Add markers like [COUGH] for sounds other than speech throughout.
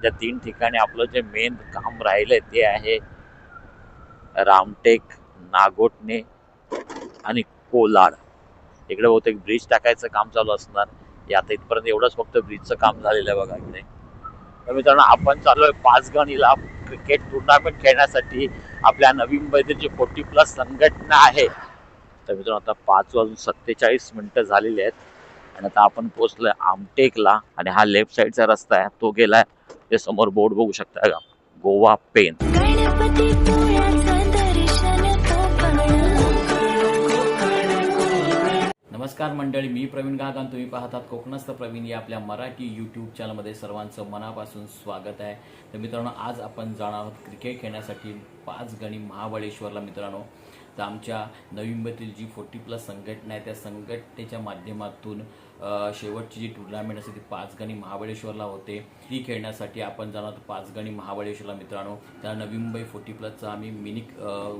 ज्या तीन ठिकाणी आपलं जे मेन काम राहिलंय ते आहे रामटेक नागोटणे आणि कोलाड. इकडे बहुतेक ब्रिज टाकायचं काम चालू असणार. हे आता इथपर्यंत एवढंच फक्त ब्रिजचं काम झालेलं आहे बघा इकडे. तर मित्रांनो आपण चाललोय पाचगणीला क्रिकेट टुर्नामेंट खेळण्यासाठी आपल्या नवीन मुंबईतील जी फोर्टी प्लस संघटना आहे. तर मित्रांनो आता पाच वाजून सत्तेचाळीस मिनटं झालेली आहेत. आणि आता आपण पोहोचलोय आमटेकला. आणि हा लेफ्ट साईडचा रस्ता आहे. तो गेलाय ते समोर बोर्ड बघू शकता का गोवा पेन. नमस्कार मंडळी मी प्रवीण गाग आणि तुम्ही पाहतात कोकणस्थ प्रवीण या आपल्या मराठी यूट्यूब चॅनलमध्ये सर्वांचं मनापासून स्वागत आहे. तर मित्रांनो आज आपण जाणार आहोत क्रिकेट खेळण्यासाठी पाच गणी महाबळेश्वरला मित्रांनो. तर आमच्या नवी मुंबईतील जी फोर्टी प्लस संघटना आहे. त्या संघटनेच्या माध्यमातून शेवटची जी टुर्नामेंट असते ती पाचगणी महाबळेश्वरला होते. ती खेळण्यासाठी आपण जाणार पाचगणी महाबळेश्वरला मित्रांनो. त्या नवी मुंबई फोर्टी प्लसचा आम्ही मिनी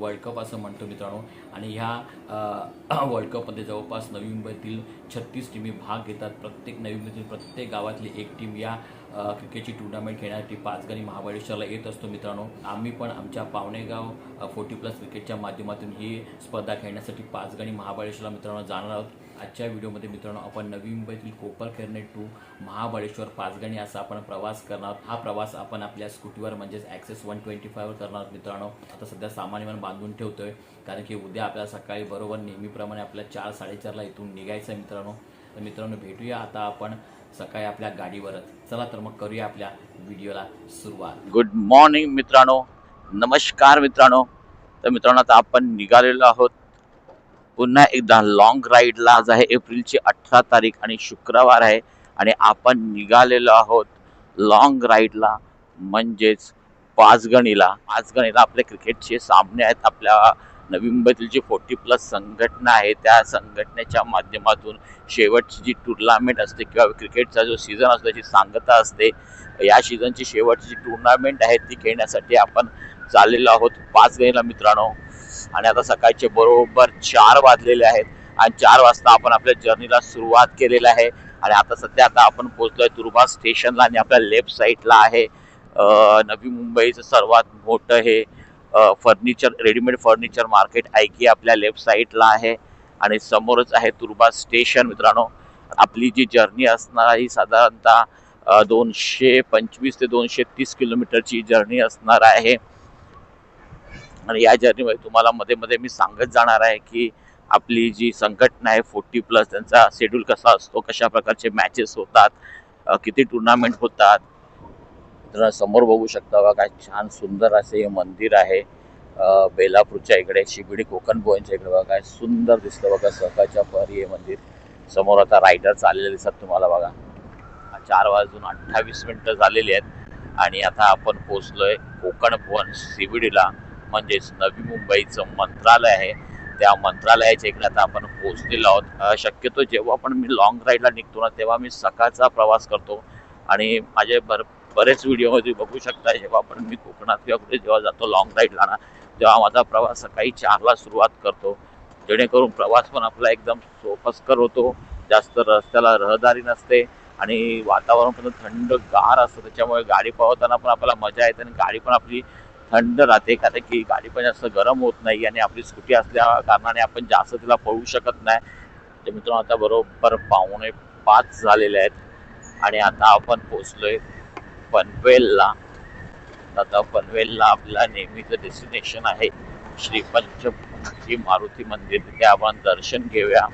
वर्ल्ड कप असं म्हणतो मित्रांनो. आणि ह्या वर्ल्ड कपमध्ये [CLEARS THROAT] जवळपास नवी मुंबईतील छत्तीस टीमी भाग घेतात. प्रत्येक नवी मुंबईतील प्रत्येक गावातली एक टीम या क्रिकेटची टुर्नामेंट खेळण्यासाठी पाचगणी महाबळेश्वरला येत असतो मित्रांनो. आम्ही पण आमच्या पावणेगाव फोर्टी प्लस क्रिकेटच्या माध्यमातून ही स्पर्धा खेळण्यासाठी पाचगणी महाबळेश्वरला मित्रांनो जाणार आहोत. आजच्या व्हिडिओमध्ये मित्रांनो आपण नवी मुंबईतील कोपरखेरणे टू महाबळेश्वर पाचगणी असा आपण प्रवास करणार हा प्रवास आपण आपल्या स्कूटीवर म्हणजेच ॲक्सेस वन ट्वेंटी फायवर करणार आहोत मित्रांनो. आता सध्या सामान्यमान बांधून बांधून ठेवतोय कारण की उद्या आपल्याला सकाळी बरोबर नेहमीप्रमाणे आपल्या चार साडेचारला इथून निघायचं आहे मित्रांनो. तर मित्रांनो भेटूया आता आपण सकाळी आपल्या गाडीवरच. चला तर मग करूया आपल्या व्हिडिओला सुरुवात. गुड मॉर्निंग मित्रांनो. नमस्कार मित्रांनो. तर मित्रांनो आता आपण निघालेलो आहोत. पुन्हा एकदा लॉंग राईडला आज आहे एप्रिलची अठरा तारीख आणि शुक्रवार आहे. आणि आपण निघालेलो आहोत लॉंग राईडला म्हणजेच पाचगणीला. पाचगणीला आपले क्रिकेटचे सामने आहेत आपल्या नवी मुंबईतील जी फोर्टी प्लस संघटना आहे त्या संघटनेच्या माध्यमातून शेवटची जी टुर्नामेंट असते किंवा क्रिकेटचा जो सीझन असतो त्याची सांगता असते. या सीझनची शेवटची जी टुर्नामेंट आहे ती खेळण्यासाठी आपण चाललेलो आहोत पाच गणीला मित्रांनो. आणि आता सकाळचे बरोबर चार वाजलेले आहेत आणि चार वाजता आपण आपल्या जर्नीला सुरुवात केलेली आहे. आणि आता सध्या आता आपण पोहोचलोय तुर्बा स्टेशनला आणि आपल्या लेफ्ट साईडला आहे. नवी मुंबईचं सर्वात मोठं हे फर्निचर रेडीमेड फर्निचर मार्केट ऐकी आपल्या लेफ्ट साईडला आहे आणि समोरच आहे तुर्बा स्टेशन मित्रांनो. आपली जी जर्नी असणार ही साधारणतः दोनशे पंचवीस ते दोनशे तीस किलोमीटरची जर्नी असणार आहे. आणि या जर्नीमध्ये तुम्हाला मध्ये मध्ये मी सांगत जाणार आहे की आपली जी संघटना आहे फोर्टी प्लस त्यांचा शेड्यूल कसा असतो कशा प्रकारचे मॅचेस होतात किती टुर्नामेंट होतात तर समोर बघू शकता बघा काय छान सुंदर असे हे मंदिर आहे. बेलापूरच्या इकडे शिबिडी कोकण पोईंटच्या इकडे बघा काय सुंदर दिसतं बघा सकाळच्या परी हे मंदिर. समोर आता रायडर चाललेले दिसतात तुम्हाला बघा. चार वाजून अठ्ठावीस मिनटं झालेली आहेत आणि आता आपण पोचलोय कोकण भवन सीबीडीला म्हणजेच नवी मुंबईचं मंत्रालय आहे. त्या मंत्रालयाच्या इकडे आता आपण पोचलेलो आहोत. शक्यतो जेव्हा पण मी लॉंग राईडला निघतो ना तेव्हा मी सकाळचा प्रवास करतो. आणि माझे भर बरेच व्हिडिओमध्ये बघू शकता जेव्हा पण मी कोकणात किंवा कुठे जेव्हा जातो लॉंग राईडला ना तेव्हा माझा प्रवास सकाळी चारला सुरुवात करतो. जेणेकरून प्रवास पण आपला एकदम सोपस्कर होतो जास्त रस्त्याला रहदारी नसते आणि वातावरण पण थंड गार असतं. त्याच्यामुळे गाडी पळवताना पण आपल्याला मजा येते आणि गाडी पण आपली थंड राहते. कारण की गाडी पण जास्त गरम होत नाही आणि आपली स्कूटी असल्या कारणाने आपण जास्त तिला पळू शकत नाही. तर मित्रांनो आता बरोबर पावणे पाच झालेले आहेत आणि आता आपण पोचलोय पनवेलला. आता पनवेलला आपला नेहमीचं डेस्टिनेशन आहे श्री पंचमुखी मारुती मंदिर. तिथे आपण दर्शन घेऊया.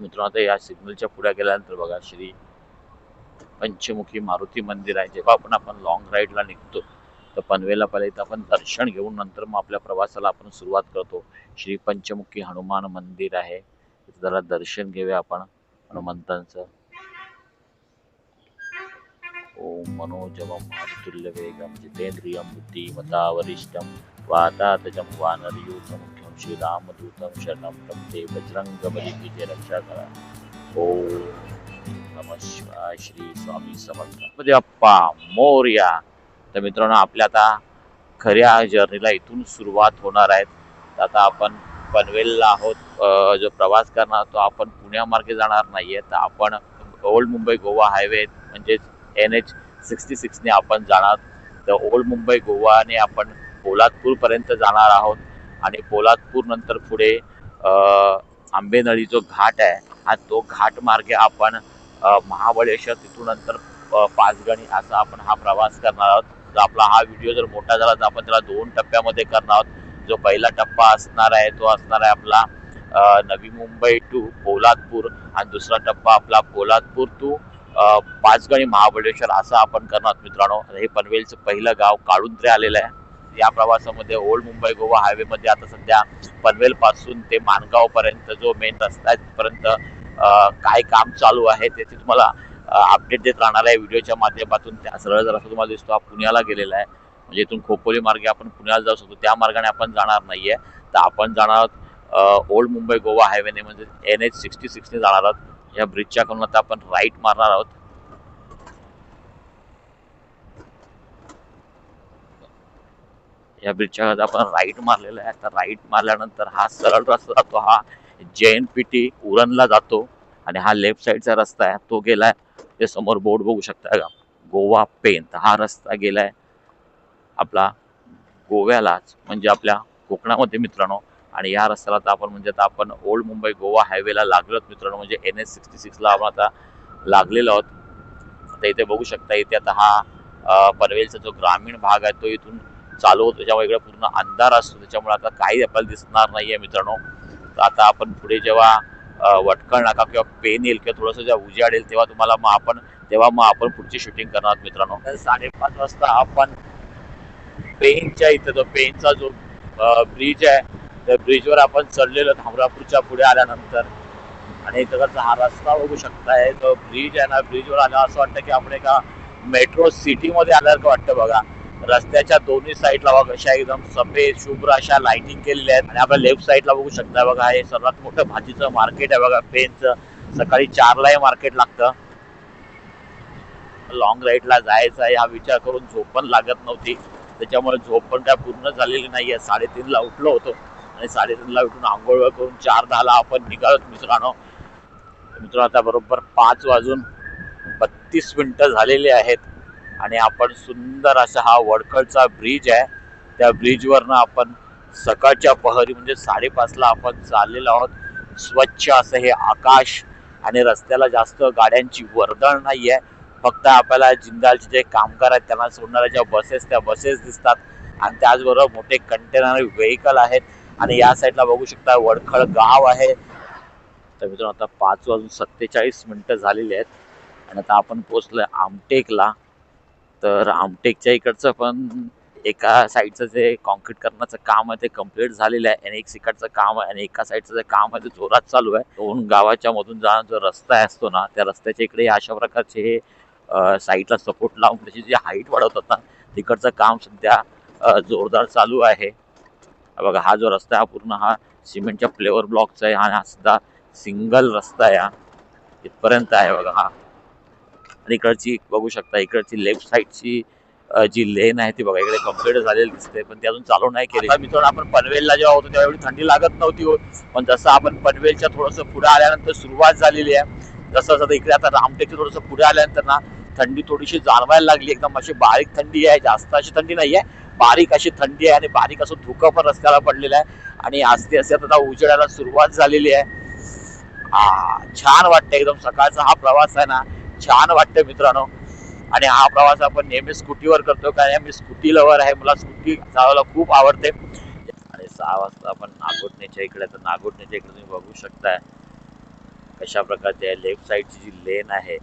मित्रांनो आता या सिग्नलच्या पुढे गेल्यानंतर बघा श्री पंचमुखी मारुती मंदिर आहे. जेव्हा आपण आपण लॉंग राईडला निघतो तर पनवेलला पहिले इथं आपण दर्शन घेऊन नंतर मग आपल्या प्रवासाला आपण सुरुवात करतो. श्री पंचमुखी हनुमान मंदिर आहे. जरा दर्शन घेऊया आपण हनुमंतांचं. ओम मनोजवम मारुतुल्य वेगम जितेंद्रियम बुद्धिमता वरिष्ठम वातातजम वानरयूथमुख्यम श्रीरामदूतम शरणम प्रपदे बजरंग बली विजय रक्षा करा ओम नमः शिवाय श्री स्वामी समर्थ। अप्पा मोर्या। तर मित्रांनो आपल्या आता खऱ्या जर्नीला इथून सुरुवात होणार आहेत तर आता आपण पनवेलला आहोत. जो प्रवास करणार तो आपण पुण्यामार्गे जाणार नाही आहे तर आपण ओल्ड मुंबई गोवा हायवे म्हणजेच एन एच सिक्स्टी सिक्सने आपण जाणार. तर ओल्ड मुंबई गोवाने आपण पोलादपूरपर्यंत जाणार आहोत. आणि पोलादपूर नंतर पुढे आंबेनळी जो घाट आहे हा तो घाट मार्गे आपण महाबळेश्वर तिथून नंतर पाचगणी असा आपण हा प्रवास करणार आहोत. जर आपला हा व्हिडिओ जर मोठा झाला तर आपण त्याला दोन टप्प्यामध्ये करणार आहोत. जो पहिला टप्पा असणार आहे तो असणार आहे आपला नवी मुंबई टू पोलादपूर. आणि दुसरा टप्पा आपला पोलादपूर टू पाचगणी महाबळेश्वर असं आपण करणार मित्रांनो. हे पनवेलचं पहिलं गाव काळुंत्रे आलेलं आहे. या प्रवासामध्ये ओल्ड मुंबई गोवा हायवेमध्ये आता सध्या पनवेलपासून ते मानगावपर्यंत जो मेन रस्ता आहे तिथपर्यंत काय काम चालू आहे त्याचे तुम्हाला अपडेट देत राहणार आहे. व्हिडिओच्या माध्यमातून त्या सरळ जर असं तुम्हाला दिसतो. हा पुण्याला गेलेला आहे. म्हणजे इथून खोपोली मार्गे आपण पुण्याला जाऊ शकतो. त्या मार्गाने आपण जाणार नाही आहे तर आपण जाणार आहोत ओल्ड मुंबई गोवा हायवेने. म्हणजे एन एच सिक्स्टी सिक्सने जाणार आहोत. या ब्रिजच्या कडून आता आपण राईट मारणार आहोत. या ब्रिजच्या कडे आपण राईट मारलेला आहे. आता राईट मारल्यानंतर हा सरळ रस्ता जातो. हा जे एन पी टी उरणला जातो. आणि हा लेफ्ट साईडचा रस्ता आहे. तो गेलाय. ते समोर बोर्ड बघू शकता का? गोवा पेन तर हा रस्ता गेलाय. आपला गोव्यालाच. म्हणजे आपल्या कोकणामध्ये मित्रांनो आणि या रस्त्याला आता आपण म्हणजे आता आपण ओल्ड मुंबई गोवा हायवेला लागलोत मित्रांनो म्हणजे एन एस सिक्स्टी सिक्सला आपण आता लागलेलो आहोत. आता इथे बघू शकता इथे आता हा पनवेलचा जो ग्रामीण भाग आहे तो इथून चालू होतो त्याच्यामुळे इकडे पूर्ण अंधार असतो त्याच्यामुळे आता काही आपल्याला दिसणार नाही आहे मित्रांनो. तर आता आपण पुढे जेव्हा वटकळ नाका किंवा पेन येईल किंवा थोडंसं जेव्हा उजाड येईल तेव्हा तुम्हाला मग आपण तेव्हा मग आपण पुढची शूटिंग करणार आहोत मित्रांनो. साडेपाच वाजता आपण पेनच्या इथं जो पेनचा जो ब्रिज आहे त्या ब्रिजवर आपण चढलेलो धामरापूरच्या पुढे आल्यानंतर. आणि तिकडचा हा रस्ता बघू शकताय तो ब्रिज आहे ना ब्रिजवर आल्यावर असं वाटतं की आपण एका मेट्रो सिटी मध्ये आल्यासारखं वाटतं बघा. रस्त्याच्या दोन्ही साईडला बघा अशा एकदम सफेद शुभ्र अशा लाइटिंग केलेल्या आहेत. आणि आपल्या लेफ्ट साईडला बघू शकता बघा हे सर्वात मोठं भाजीचं मार्केट आहे बघा पेनचं सकाळी चारला हे मार्केट लागतं लॉंग राईडला जायचं आहे हा विचार करून झोप पण लागत नव्हती. त्याच्यामुळे झोप पण काय पूर्ण झालेली नाहीये. साडेतीनला उठलो होतो. आणि साडेतीनला उठून आंघोळ करून चार दहाला आपण निघालो. मित्रांनो मित्र आता बरोबर पाच वाजून बत्तीस मिनटं झालेली आहेत आणि आपण सुंदर असा हा वडखळचा ब्रिज आहे. त्या ब्रिजवरनं आपण सकाळच्या पहरी म्हणजे साडेपाचला आपण चाललेलो आहोत. स्वच्छ असं हे आकाश आणि रस्त्याला जास्त गाड्यांची वर्दळ नाही आहे फक्त आपल्याला जिंदालचे जे कामगार आहेत त्यांना सोडणाऱ्या ज्या बसेस त्या बसेस दिसतात. आणि त्याचबरोबर मोठे कंटेनर व्हेकल आहेत. आणि या साईडला बघू शकता वडखळ गाव आहे. तर मित्रांनो आता पाच वाजून सत्तेचाळीस मिनिटं झालेली आहेत. आणि आता आपण पोचलोय आमटेकला. तर आमटेकच्या इकडचं पण एका साईडचं जे कॉन्क्रीट करण्याचं काम आहे ते कंप्लीट झालेलं आहे. आणि एक सिकडचं काम आहे आणि एका साईडचं जे काम आहे ते जोरात चालू आहे. दोन गावाच्या मधून जाणं जो रस्ता असतो ना त्या रस्त्याच्या इकडे अशा प्रकारचे हे साईडला सपोर्ट लावून त्याची जी हाईट वाढवतात ना तिकडचं काम सध्या जोरदार चालू आहे. बघा हा जो रस्ता आहे हा पूर्ण हा सिमेंटच्या फ्लेवर ब्लॉकचा आहे. आणि हा सुद्धा सिंगल रस्ता आहे हा. इथपर्यंत आहे बघा हा. आणि इकडची बघू शकता इकडची लेफ्ट साईडची जी लेन आहे ती बघा इकडे कंप्लीट झालेली दिसते पण ती अजून चालू नाही केली मित्रांनो आपण पनवेलला जेव्हा होतो तेव्हा एवढी थंडी लागत नव्हती हो. पण जसं आपण पनवेलच्या थोडंसं पुढे आल्यानंतर सुरुवात झालेली आहे जसं जसं इकडे आता रामटेकच्या थोडंसं पुढे आल्यानंतर ना थंडी थोडीशी जाणवायला लागली. एकदम अशी बारीक थंडी आहे जास्त अशी थंडी नाही आहे बारीक अशी थंडी आहे आणि बारीक असं धुकं पण रस्त्याला पडलेलं आहे. आणि असते आता उजेडायला सुरुवात झालेली आहे. हा छान वाटतं एकदम. सकाळचा हा प्रवास आहे ना छान वाटतं मित्रांनो. आणि हा प्रवास आपण नेहमी स्कूटीवर करतो कारण मी स्कूटी लवर आहे. मला स्कूटी चालवायला खूप आवडते. आणि सहा वाजता आपण नागोटण्याच्या इकडे तर नागोटण्याच्या इकडे तुम्ही बघू शकताय. कशा प्रकारचे लेफ्ट साईडची जी लेन आहे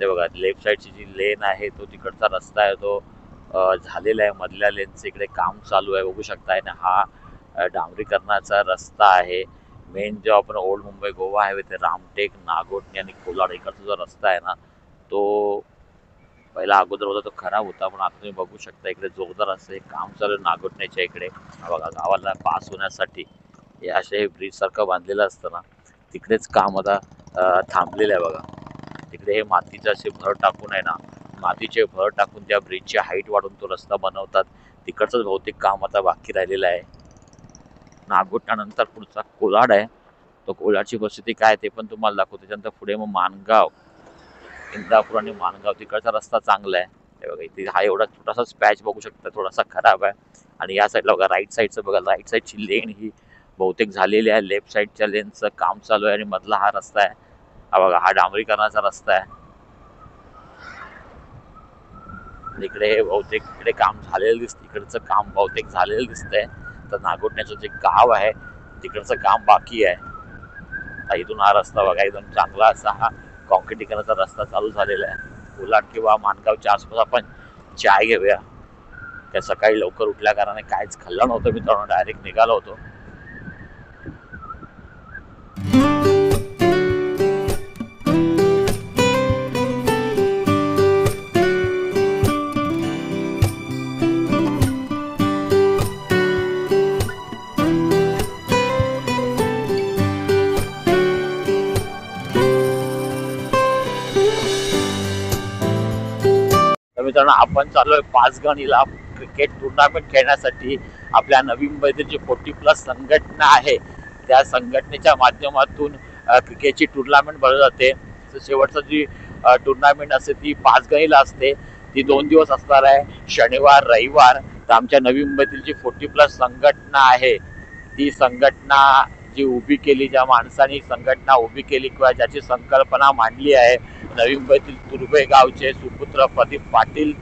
ते बघा. लेफ्ट साईडची जी लेन आहे तो तिकडचा रस्ता आहे तो झालेला आहे. मधल्या लेनचं इकडे काम चालू आहे. बघू शकताय ना हा डांबरीकरणाचा रस्ता आहे. मेन जो आपण ओल्ड मुंबई गोवा हायवे ते रामटेक नागोटणी आणि कोलाड इकडचा जो रस्ता आहे ना तो पहिला अगोदर होता तो खराब होता. पण आता तुम्ही बघू शकता इकडे जोरदार असं हे काम चालू आहे नागोटण्याच्या इकडे. बघा गावाला पास होण्यासाठी हे असे हे ब्रिजसारखं बांधलेलं असतं ना तिकडेच काम आता थांबलेलं आहे बघा. तिकडे हे मातीचं असे भर टाकून आहे ना मातीचे भर टाकून त्या ब्रिजची हाईट वाढून तो रस्ता बनवतात. तिकडचंच बहुतेक काम आता बाकी राहिलेलं आहे. नागोटण्यानंतर पुढचा कोलाड आहे. तो कोलाडची परिस्थिती काय ते पण तुम्हाला दाखवतो. त्याच्यानंतर पुढे मग मानगाव. इंदापूर आणि मानगाव. तिकडचा रस्ता चांगला आहे. ते बघा इथे हा एवढा छोटासा स्पॅच बघू शकता. थोडासा खराब आहे. आणि या साईडला बघा राईट साईडचं बघा. राईट साईडची लेन ही बहुतेक झालेली आहे. लेफ्ट साईडच्या लेनचं काम चालू आहे आणि मधला हा रस्ता आहे. हा बघा हा डांबरीकरणाचा रस्ता आहे. इकडे बहुतेक इकडे काम झालेलं दिसतं इकडचं काम बहुतेक झालेलं दिसतंय. तर नागोटण्याचं जे गाव आहे तिकडचं काम बाकी आहे. इथून हा रस्ता बघा एकदम चांगला असा हा कॉन्क्रिटीकरणाचा रस्ता चालू झालेला आहे. उलाट किंवा मानगावच्या आसपास आपण चाय घेऊया. त्या सकाळी लवकर उठल्या कारणाने काहीच खाल्लं नव्हतं मित्रांनो डायरेक्ट निघालो होतो. आपण चालू आहे. पाचगणीला क्रिकेट टुर्नामेंट खेळण्यासाठी आपल्या नवी मुंबईतील जी फोर्टी प्लस संघटना आहे. त्या संघटनेच्या माध्यमातून क्रिकेटची टुर्नामेंट भरली जाते. शेवटचं जी टुर्नामेंट असते ती पाचगणीला असते. ती दोन दिवस असणार आहे. शनिवार रविवार तर आमच्या नवी मुंबईतील जी फोर्टी प्लस संघटना आहे. ती संघटना जी उभी केली ज्या माणसाने संघटना उभी केली किंवा ज्याची संकल्पना मांडली आहे नवी मुंबईतील तुर्भे गावचे सुपुत्र प्रदीप पाटील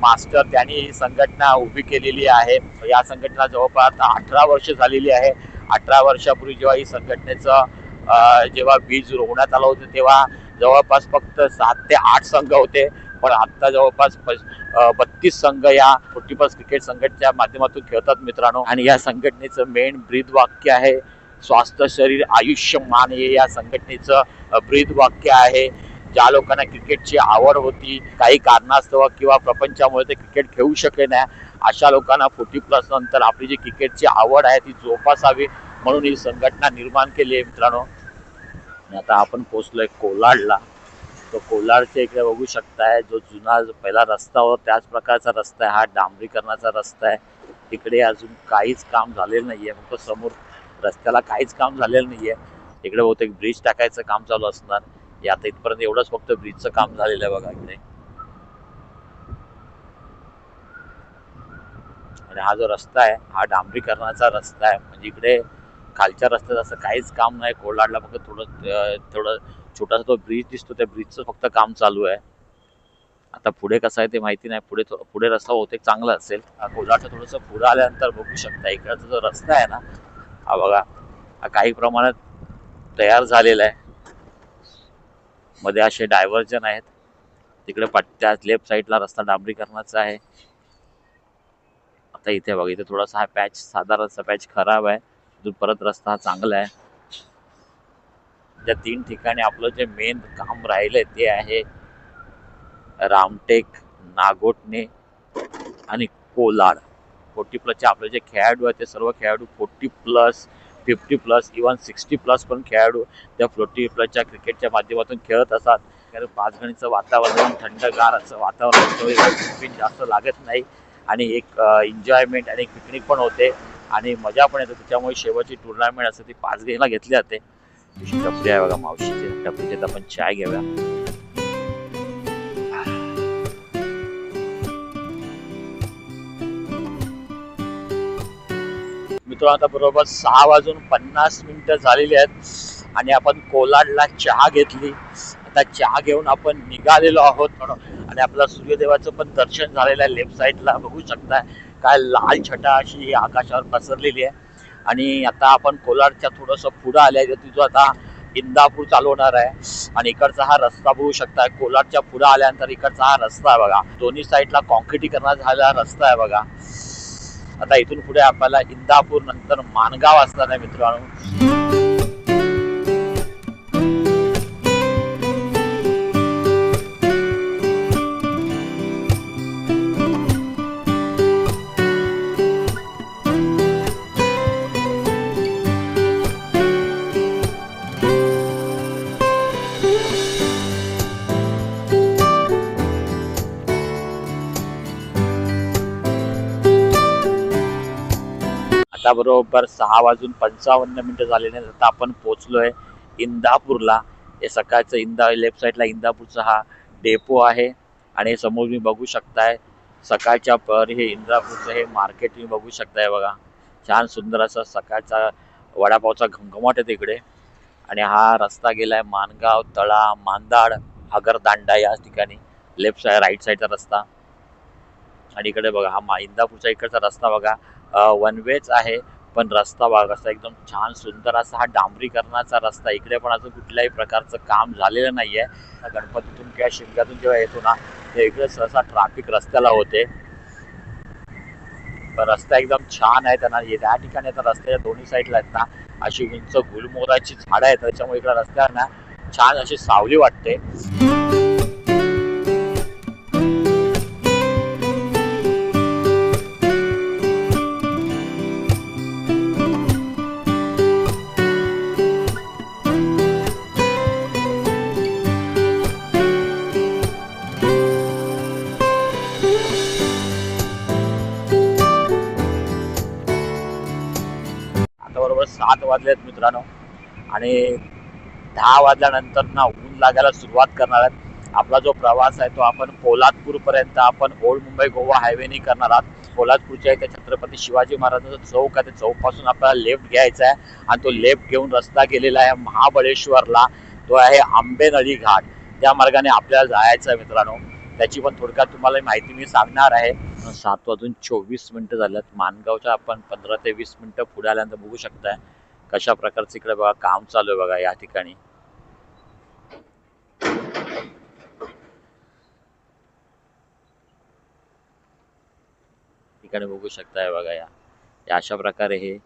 मास्टर त्यांनी ही संघटना उभी केलेली आहे. या संघटना जवळपास अठरा वर्ष झालेली आहे. अठरा वर्षापूर्वी जेव्हा ही संघटनेचं जेव्हा बीज रोवण्यात आलं होतं तेव्हा जवळपास फक्त सात ते आठ संघ होते. पण आत्ता जवळपास बत्तीस संघ या फुटीपास क्रिकेट संघटनेच्या माध्यमातून खेळतात मित्रांनो. आणि या संघटनेचं मेन ब्रीद वाक्य आहे स्वास्थ्य शरीर आयुष्यमान हे या संघटनेचं ब्रीद वाक्य आहे. ज्या लोकांना क्रिकेटची आवड होती काही कारणास्तव किंवा प्रपंचामुळे ते क्रिकेट खेळू शकले नाही अशा लोकांना फोर्टी प्लस नंतर आपली जी क्रिकेटची आवड आहे ती जोपासावी म्हणून ही संघटना निर्माण केली आहे मित्रांनो. आता आपण पोचलोय कोलाडला. तो कोलाडच्या इकडे बघू शकताय जो जुना जो पहिला रस्ता होता त्याच प्रकारचा रस्ता आहे. हा डांबरीकरणाचा रस्ता आहे. तिकडे अजून काहीच काम झालेलं नाही आहे फक्त समोर रस्त्याला काहीच काम झालेलं नाही आहे इकडे बहुतेक ब्रिज टाकायचं काम चालू असणार. या आता इथपर्यंत एवढंच फक्त ब्रिजचं काम झालेलं आहे बघा इकडे. आणि हा जो रस्ता आहे हा डांबरीकरणाचा रस्ता आहे. म्हणजे इकडे खालच्या रस्त्यात असं काहीच काम नाही. कोलाडला फक्त थोडं थोडं छोटासा तो ब्रिज दिसतो. त्या ब्रिजचं फक्त काम चालू आहे. आता पुढे कसं आहे ते माहिती नाही. पुढे पुढे रस्ता बहुतेक चांगला असेल. कोलाडचं थोडंसं पुढं आल्यानंतर बघू शकता. इकडचा जो रस्ता आहे ना हा बघा हा काही प्रमाणात तयार झालेला आहे. मध्ये असे डायव्हर्जन आहेत. तिकडे पट्ट्या लेफ्ट साईडला रस्ता डांबरीकरणाचा आहे. आता इथे बघा इथे थोडासा हा पॅच साधारणचा पॅच खराब आहे. तिथून परत रस्ता हा चांगला आहे. ज्या तीन ठिकाणी आपलं जे मेन काम राहिलंय ते आहे रामटेक नागोटणे आणि कोलाड. फोर्टी प्लसचे आपले जे खेळाडू आहेत ते सर्व खेळाडू forty plus fifty plus even sixty plus पण खेळाडू त्या फोर्टी प्लसच्या क्रिकेटच्या माध्यमातून खेळत असतात. कारण पाचगणीचं वातावरण थंडगार असं वातावरण जास्त लागत नाही. आणि एक एन्जॉयमेंट आणि पिकनिक पण होते. आणि मजा पण येते. त्याच्यामुळे शेवटची टुर्नामेंट असते ती पाचगणीला घेतली जाते. टपरी आहे बघा मावशीची. टपरीचे आपण चाय घेऊया. मित्रांनो आता बरोबर सहा वाजून पन्नास मिनिटं झालेली आहेत आणि आपण कोलाडला चहा घेतली. आता चहा घेऊन आपण निघालेलो आहोत. म्हणून आणि आपलं सूर्यदेवाचं पण दर्शन झालेलं आहे. लेफ्ट साईडला बघू शकता. काय लाल छटा अशी आकाशावर पसरलेली आहे. आणि आता आपण कोलाडच्या थोडंसं पुढं आलं आहे तिथं आता इंदापूर चालवणार आहे. आणि इकडचा हा रस्ता बघू शकता. कोलाडच्या पुढं आल्यानंतर इकडचा हा रस्ता आहे बघा. दोन्ही साईडला कॉन्क्रिटीकरण झालेला रस्ता आहे बघा. आता इथून पुढे आपल्याला इंदापूर नंतर मानगाव असणार आहे मित्रांनो. आता बरोबर सहा वाजून पंचावन्न मिनिटं झालेले आहेत. आता आपण पोचलोय इंदापूरला. हे सकाळचं इंदा लेफ्ट साईडला इंदापूरचा हा डेपो आहे. आणि समोर मी बघू शकताय सकाळच्या पर हे इंदापूरचं हे मार्केट तुम्ही बघू शकताय बघा. छान सुंदर असं सकाळचा वडापावचा घमघमाट आहे तिकडे. आणि हा रस्ता गेलाय मानगाव तळा मांदाड आगरदांडा या ठिकाणी. लेफ्ट साईड राईट साईडचा रस्ता. आणि इकडे बघा हा मा इंदापूरचा इकडचा रस्ता बघा. वन वेच आहे पण रस्ता बघा कसा एकदम छान सुंदर असा हा डांबरीकरणाचा रस्ता इकडे पण अजून कुठल्याही प्रकारचं काम झालेलं नाही आहे गणपतीतून किंवा शिमग्यातून जेव्हा येतो ना ते इकडे सहसा ट्रॅफिक रस्त्याला होते. रस्ता एकदम छान आहे त्यांना. त्या ठिकाणी आता रस्त्याच्या दोन्ही साईडला आहेत ना अशी उंच गुलमोराची झाडं आहेत. त्याच्यामुळे इकडे रस्त्यावर ना छान अशी सावली वाटते. मित्रांनो. आणि दहा वाजल्यानंतर ना ऊन लागायला सुरुवात करणार आहेत. आपला जो प्रवास आहे तो आपण पोलादपूरपर्यंत आपण ओल्ड मुंबई गोवा हायवेने करणार आहात. पोलादपूरच्या इथे छत्रपती शिवाजी महाराजांचा चौक आहे. त्या चौकपासून आपल्याला लेफ्ट घ्यायचा आहे आणि तो लेफ्ट घेऊन रस्ता गेलेला आहे महाबळेश्वरला. तो आहे आंबेनळी घाट. त्या मार्गाने आपल्याला जायचं आहे मित्रांनो. त्याची पण थोडक्यात तुम्हाला माहिती मी सांगणार आहे. सात वाजून चोवीस मिनिटं झाल्यात मानगावच्या आपण पंधरा ते वीस मिनिटं पुढे आल्यानंतर बघू शकताय. कशा प्रकारचं इकडे बघा काम चालू आहे बघा या ठिकाणी. ठिकाणी बघू शकताय बघा या. अशा प्रकारे हे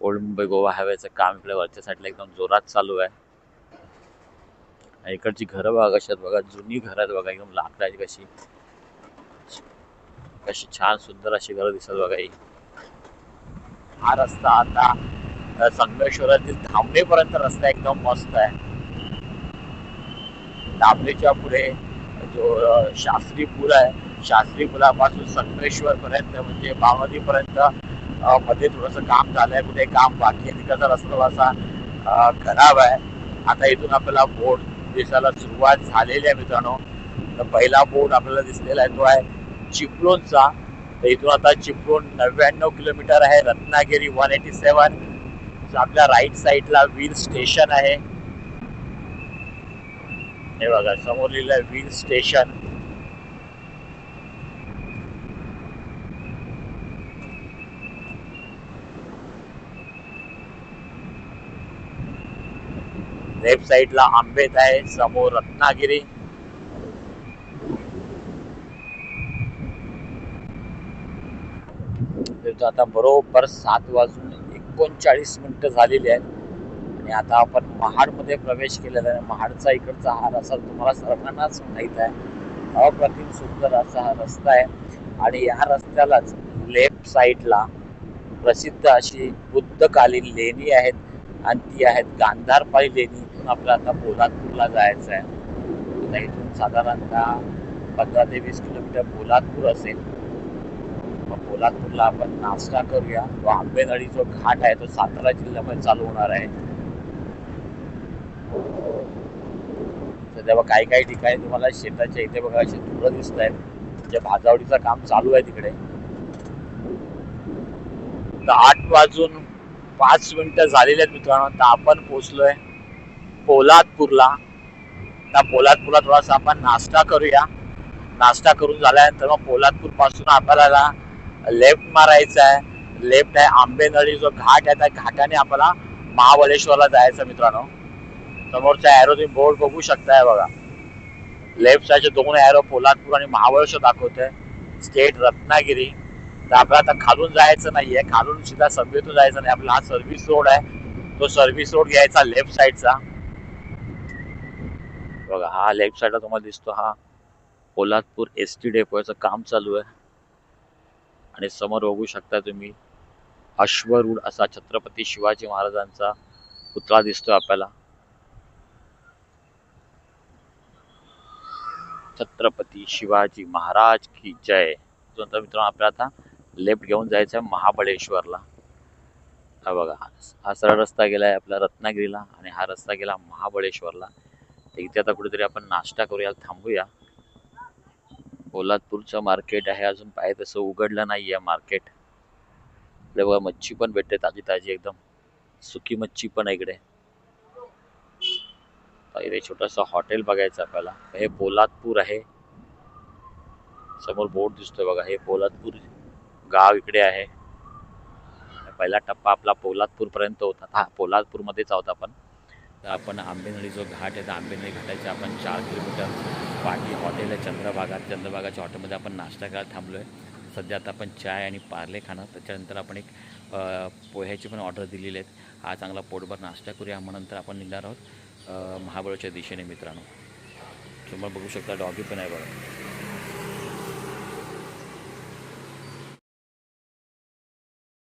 ओल्ड मुंबई गोवा हायवेचं काम इकडे वरच्या साईडला एकदम जोरात चालू आहे. आणि इकडची घरं बघा कशी आहेत बघा जुनी घर आहेत बघा एकदम लाकडाची कशी. कशी छान सुंदर अशी घरं दिसत बघा ही. हा रस्ता आता संगमेश्वरातील धामणेपर्यंत रस्ता एकदम मस्त आहे. धामणेच्या पुढे जो शास्त्री पूल आहे शास्त्री पुलापासून संगमेश्वर पर्यंत म्हणजे बावधी पर्यंत मध्ये थोडंसं काम झालंय कुठे काम बाकी आहे. तिकडचा रस्ता थोडासा खराब आहे. आता इथून आपल्याला बोर्ड दिसायला सुरुवात झालेली आहे मित्रांनो. तर पहिला बोर्ड आपल्याला दिसलेला आहे तो आहे चिपळूणचा. तर इथून आता चिपळूण नव्याण्णव किलोमीटर आहे रत्नागिरी वन एटी सेवन आपल्या राईट साईडला वीर स्टेशन आहे. हे बघा समोर लिहिलंय वीर स्टेशन लेफ्ट साईडला आंबेत आहे समोर रत्नागिरी. आता बरोबर सात वाजून एकोणचाळीस मिनटं झालेली आहेत. आणि आता आपण महाडमध्ये प्रवेश केलेला आहे. महाडचा इकडचा हा रस्ता तुम्हाला सर्वांनाच माहीत आहे. अप्रतिम सुंदर असा हा रस्ता आहे. आणि या रस्त्यालाच लेफ्ट साईडला प्रसिद्ध अशी बुद्धकालीन लेणी आहेत. आणि ती आहेत गांधारपाळी लेणी. इथून आपल्याला आता पोलादपूरला जायचं आहे. आता इथून साधारणतः पंधरा ते वीस किलोमीटर पोलादपूर असेल. मग पोलादपूरला आपण नाश्ता करूया. तो आंबेनळी जो घाट आहे तो सातारा जिल्ह्यामध्ये चालू होणार आहे. तर तेव्हा काही काही ठिकाणी तुम्हाला शेताच्या इथे बघा असे धुरं दिसत आहेत जे भाजावडीचं काम चालू आहे तिकडे. तर आठ वाजून पाच मिनिटं झालेली आहेत मित्रांनो. तर आपण पोचलोय पोलादपूरला. त्या पोलादपूरला थोडासा आपण नाश्ता करूया. नाश्ता करून झाल्यानंतर मग पोलादपूरपासून आपल्याला लेफ्ट मारायचा आहे. लेफ्ट आहे आंबेनळी जो घाट आहे त्या घाटाने आपल्याला महाबळेश्वरला जायचं मित्रांनो. समोरचा ॲरो तुम्ही बोर्ड बघू शकताय बघा. लेफ्ट साईडचे दोन ॲरो पोलादपूर आणि महाबळेश्वर दाखवतोय स्टेट रत्नागिरी. तर आपल्याला आता खालून जायचं नाहीये. खालून सुद्धा सभेतून जायचं नाही. आपला हा सर्व्हिस रोड आहे. तो सर्व्हिस रोड घ्यायचा लेफ्ट साईडचा बघा हा लेफ्ट साईडला तुम्हाला दिसतो हा पोलादपूर एस टी डेपोचं काम चालू आहे. आणि समोर बघू शकता तुम्ही अश्वरूढ असा छत्रपती शिवाजी महाराजांचा पुतळा दिसतोय आपल्याला. छत्रपती शिवाजी महाराज की जय. नंतर मित्रांनो आपल्याला आता लेफ्ट घेऊन जायचं आहे महाबळेश्वरला. हा बघा हा सरळ रस्ता गेला आहे आपला रत्नागिरीला आणि हा रस्ता गेला महाबळेश्वरला. इथे आता कुठेतरी आपण नाश्ता करूया थांबूया. कोल्हापूरचं मार्केट आहे अजून पाहिजे तसं उघडलं नाही आहे मार्केट इकडे बघा मच्छी पण भेटते ताजी ताजी एकदम. सुकी मच्छी पण आहे इकडे. इथे छोटंसं हॉटेल बघायचं आपल्याला. हे पोलादपूर आहे. समोर बोर्ड दिसतोय बघा. हे पोलादपूर गाव इकडे आहे. पहिला टप्पा आपला पोलादपूर पर्यंत होता. हा पोलादपूरमध्येच आहोत आपण. तर आपण आंबेनळी जो घाट आहे. त्या आंबेनळी घाटाच्या आपण चार किलोमीटर पाठी हॉटेल आहे चंद्रभागात चंद्रभागाच्या हॉटेलमध्ये आपण नाश्ता करायला थांबलो आहे सध्या आता आपण चाय आणि पार्ले खाणार. त्याच्यानंतर आपण एक पोह्याची पण ऑर्डर दिलेली आहेत. हा चांगला पोटभर नाश्ता करूया मग नंतर आपण निघणार आहोत अ, दिशेने मित्रांनो. तुम्हाला बघू शकता डॉगी पण आहे बघा.